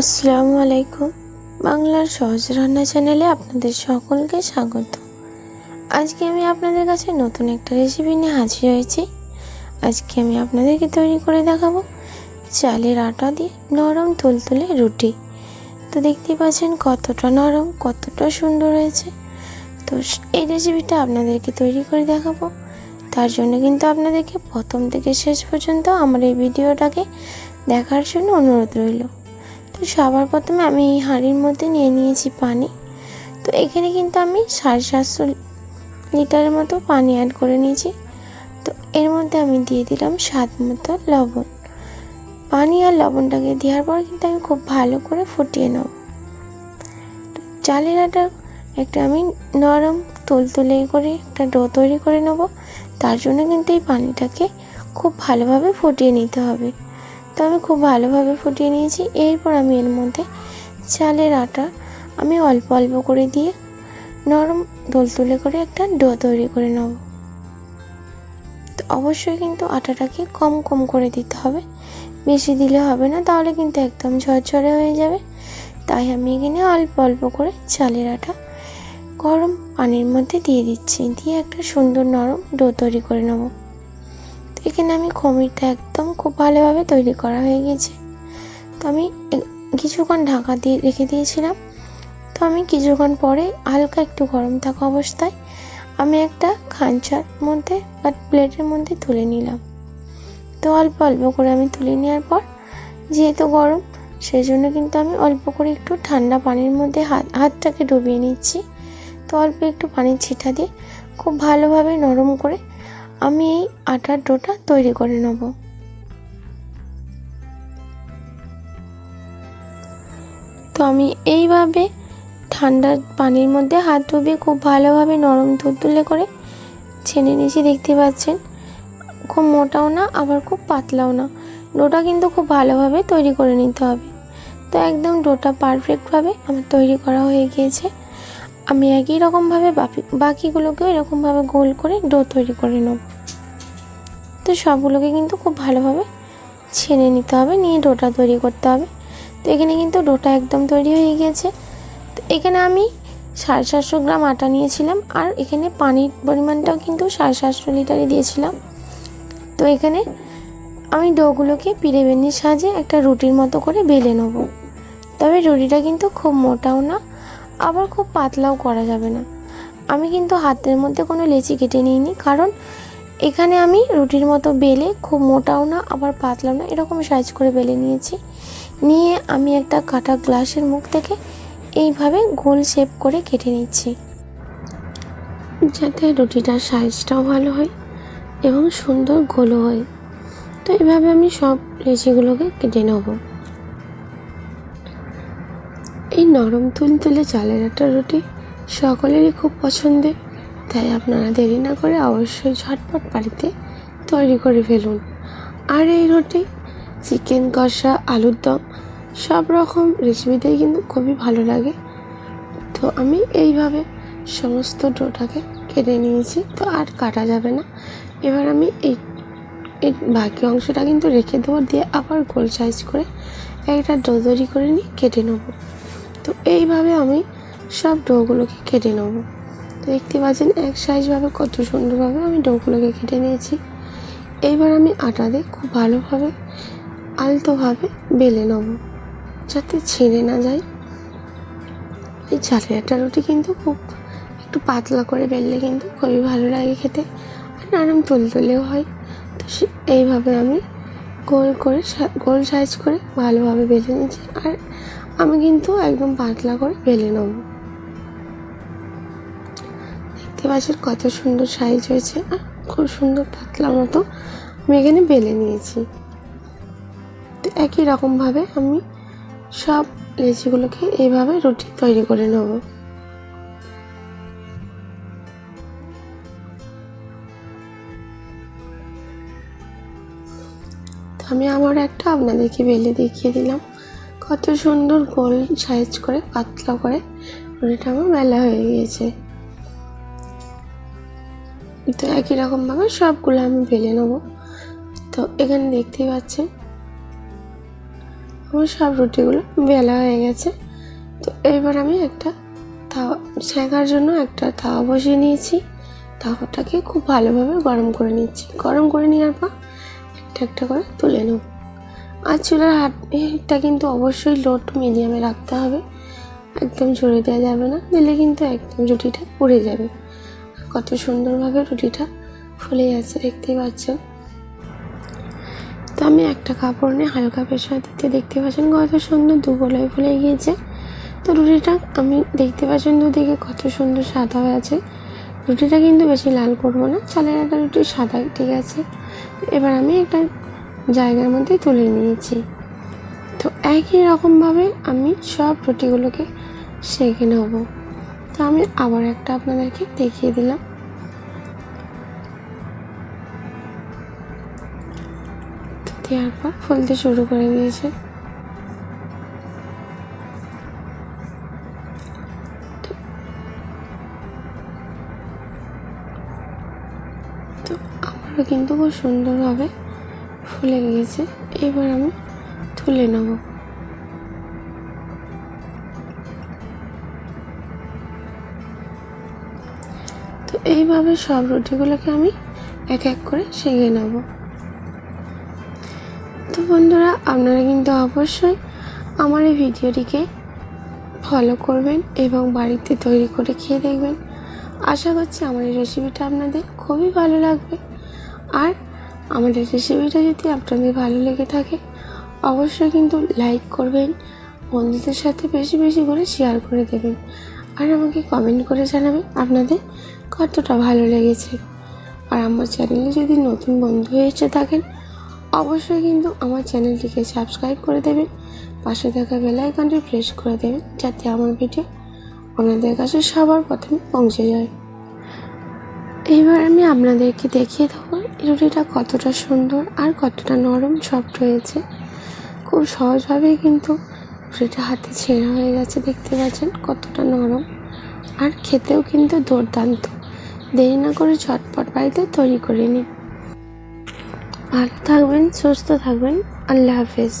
আসসালামু আলাইকুম। বাংলার সহজ রান্না চ্যানেলে আপনাদের সকলকে স্বাগত। আজকে আমি আপনাদের কাছে নতুন একটা রেসিপি নিয়ে হাজির হয়েছি। আজকে আমি আপনাদেরকে তৈরি করে দেখাবো চালের আটা দিয়ে নরম তুলতুলে রুটি। তো দেখতেই পাচ্ছেন কতটা নরম, কতটা সুন্দর হয়েছে। তো এই রেসিপিটা আপনাদেরকে তৈরি করে দেখাবো। তার জন্য কিন্তু আপনাদেরকে প্রথম থেকে শেষ পর্যন্ত আমার এই ভিডিওটাকে দেখার জন্য অনুরোধ রইল। তো সবার প্রথমে আমি এই হাঁড়ির মধ্যে নিয়ে নিয়েছি পানি। তো এখানে কিন্তু আমি সাড়ে সাতশো লিটারের মতো পানি অ্যাড করে নিয়েছি। তো এর মধ্যে আমি দিয়ে দিলাম স্বাদ মতো লবণ। পানি আর লবণটাকে দেওয়ার পর কিন্তু আমি খুব ভালো করে ফুটিয়ে নেব। চালের আটা একটা আমি নরম তুলতুলে করে একটা ডো তৈরি করে নেব। তার জন্য কিন্তু এই পানিটাকে খুব ভালোভাবে ফুটিয়ে নিতে হবে। তো আমি খুব ভালোভাবে ফুটিয়ে নিয়েছি। এরপর আমি এর মধ্যে চালের আটা আমি অল্প অল্প করে দিয়ে নরম তুলে করে একটা ডো তৈরি করে নেব। তো অবশ্যই কিন্তু আটাটাকে কম কম করে দিতে হবে। বেশি দিলে হবে না, তাহলে কিন্তু একদম ঝরঝরে হয়ে যাবে। তাই আমি এখানে অল্প অল্প করে চালের আটা গরম পানির মধ্যে দিয়ে দিচ্ছি। দিয়ে একটা সুন্দর নরম ডো তৈরি করে নেব। এখানে আমি খমিরটা একদম খুব ভালোভাবে তৈরি করা হয়ে গেছে। তো আমি কিছুক্ষণ ঢাকা দিয়ে রেখে দিয়েছিলাম। তো আমি কিছুক্ষণ পরে হালকা একটু গরম থাকা অবস্থায় আমি একটা খাঞ্চার মধ্যে বা প্লেটের মধ্যে তুলে নিলাম। তো অল্প অল্প করে আমি তুলে নেওয়ার পর যেহেতু গরম সেই জন্য কিন্তু আমি অল্প করে একটু ঠান্ডা পানির মধ্যে হাত, হাতটাকে ডুবিয়ে নিচ্ছি। তো অল্প একটু পানির ছিটা দিয়ে খুব ভালোভাবে নরম করে আমি এই আটার ডোটা তৈরি করে নেব। তো আমি এইভাবে ঠান্ডা পানির মধ্যে হাত ডুবিয়ে খুব ভালোভাবে নরম তুলতুলে করে ছেনে নিয়েছি দেখতে পাচ্ছেন। খুব মোটাও না, আবার খুব পাতলাও না। ডোটা কিন্তু খুব ভালোভাবে তৈরি করে নিতে হবে। তো একদম ডোটা পারফেক্টভাবে আমার তৈরি করা হয়ে গিয়েছে। আমি একই রকমভাবে বাকি, বাকিগুলোকেও এরকমভাবে গোল করে ডো তৈরি করে নেব। তো সবগুলোকে কিন্তু খুব ভালোভাবে ছেনে নিতে হবে, নিয়ে ডোটা তৈরি করতে হবে। তো এখানে কিন্তু ডোটা একদম তৈরি হয়ে গিয়েছে তো এখানে আমি সাড়ে সাতশো গ্রাম আটা নিয়েছিলাম আর এখানে পানির পরিমাণটাও কিন্তু সাড়ে সাতশো লিটারই দিয়েছিলাম। তো এখানে আমি ডোগুলোকে পিড়ে বেনির সাহায্যে একটা রুটির মতো করে বেলে নেব। তবে রুটিটা কিন্তু খুব মোটাও না আবার খুব পাতলাও করা যাবে না। আমি কিন্তু হাতের মধ্যে কোনো লেচি কেটে নিইনি, কারণ এখানে আমি রুটির মতো বেলে খুব মোটাও না, আবার পাতলাও না, এরকম সাইজ করে বেলে নিয়েছি। নিয়ে আমি একটা কাটা গ্লাসের মুখ থেকে এইভাবে গোল শেপ করে কেটে নিচ্ছি। যাতে রুটিটার সাইজটাও ভালো হয় এবং সুন্দর গোলও হয়। তো এভাবে আমি সব লেচিগুলোকে কেটে নেব। এই নরম তুলতুলে চালের আটার রুটি সকলেরই খুব পছন্দের। তাই আপনারা দেরি না করে অবশ্যই ঝটপট বাড়িতে তৈরি করে ফেলুন। আর এই রুটি, চিকেন কষা, আলুর দম, সব রকম রেসিপিতেই কিন্তু খুবই ভালো লাগে। তো আমি এইভাবে সমস্ত ডোটাকে কেটে নিয়েছি। তো আর কাটা যাবে না। এবার আমি এই এই বাকি অংশটা কিন্তু রেখে দেবো। দিয়ে আবার গোল সাইজ করে একটা ডো তৈরি করে নিয়ে কেটে নেব। তো এইভাবে আমি সব ডোগুলোকে কেটে নেব। তো দেখতে পাচ্ছেন, এক সাইজভাবে কত সুন্দরভাবে আমি ডোগুলোকে কেটে নিয়েছি। এইবার আমি আটা দিয়ে খুব ভালোভাবে আলতোভাবে বেলে নেব, যাতে ছিঁড়ে না যায়। এই চালের আটা রুটি কিন্তু খুব একটু পাতলা করে বেললে কিন্তু খুবই ভালো লাগে খেতে, আর নরম তুলতুলেও হয়। তো সে এইভাবে আমি গোল করে গোল সাইজ করে ভালোভাবে বেলে নিয়েছি। আর আমি কিন্তু একদম পাতলা করে বেলে নেব। দেখতে পাচ্ছেন কত সুন্দর সাইজ হয়েছে, আর খুব সুন্দর পাতলা মতো আমি এখানে বেলে নিয়েছি। তো একই রকমভাবে আমি সব লেচিগুলোকে এইভাবে রুটি তৈরি করে নেব। আমি আমার একটা আপনাদেরকে বেলে দেখিয়ে দিলাম। কত সুন্দর গোল সাইজ করে, পাতলা করে। রুটিটা আমার মেলা হয়ে গিয়েছে। তো একই রকমভাবে সবগুলো আমি বেলে নেব। তো এখানে দেখতেই পাচ্ছেন, আমার সব রুটিগুলো বেলা হয়ে গেছে। তো এবার আমি একটা তাওয়া সেঁকার জন্য একটা তাওয়া বসিয়ে নিয়েছি। তাওয়াটাকে খুব ভালোভাবে গরম করে নিচ্ছি। গরম করে নেওয়ার পর একটা একটা করে তুলে নেব। আর চুলার হাটটা কিন্তু অবশ্যই লো টু মিডিয়ামে রাখতে হবে। একদম জোরে দেওয়া যাবে না, দিলে কিন্তু একদম রুটিটা পুড়ে যাবে। কত সুন্দরভাবে রুটিটা ফুলে যাচ্ছে, দেখতেই পাচ্ছেন তো আমি একটা কাপড় নিয়ে হালকা প্রেশার দিতে দেখতে পাচ্ছেন কত সুন্দর দুগোলায় ফুলে গিয়েছে। তো রুটিটা আমি দেখতে পাচ্ছেন দুদিকে কত সুন্দর সাদা হয়ে আছে। রুটিটা কিন্তু বেশি লাল করব না, চালের একটা রুটি সাদা ঠিক আছে। এবার আমি একটা জায়গার মধ্যে তুলে নিয়েছি। তো একই রকমভাবে আমি সব রুটিগুলোকে সেঁকে নেব। তো আমি আবার একটা আপনাদেরকে দেখিয়ে দিলাম। তো দেওয়ার পর ফুলতে শুরু করে দিয়েছে। তো আমারও কিন্তু খুব সুন্দরভাবে ফুলে গিয়েছে এবার আমি তুলে নেব। তো এইভাবে সব রুটিগুলোকে আমি এক এক করে সেঁকে নেব। তো বন্ধুরা, আপনারা কিন্তু অবশ্যই আমার এই ভিডিওটিকে ফলো করবেন এবং বাড়িতে তৈরি করে খেয়ে দেখবেন। আশা করছি আমার এই রেসিপিটা আপনাদের খুবই ভালো লাগবে। আর আমাদের রেসিপিটা যদি আপনাদের ভালো লেগে থাকে, অবশ্যই কিন্তু লাইক করবেন, বন্ধুদের সাথে বেশি বেশি করে শেয়ার করে দেবেন, আর আমাকে কমেন্ট করে জানাবেন আপনাদের কতটা ভালো লেগেছে। আর আমার চ্যানেলে যদি নতুন বন্ধু এসে থাকেন, অবশ্যই কিন্তু আমার চ্যানেলটিকে সাবস্ক্রাইব করে দেবেন, পাশে থাকা বেল আইকনটি প্রেস করে দেবেন, যাতে আমার ভিডিও আপনাদের কাছে সবার প্রথমে পৌঁছে যায়। এইবার আমি আপনাদেরকে দেখিয়ে দেবো রুটিটা কতটা সুন্দর আর কতটা নরম সফট হয়েছে খুব সহজভাবেই কিন্তু রুটিটা হাতে ছেঁড়া হয়ে গেছে, দেখতে পাচ্ছেন কতটা নরম। আর খেতেও কিন্তু দুর্দান্ত। দেরি না করে ঝটপট বাড়িতে তৈরি করে নিন। ভালো থাকবেন, সুস্থ থাকবেন। আল্লাহ হাফেজ।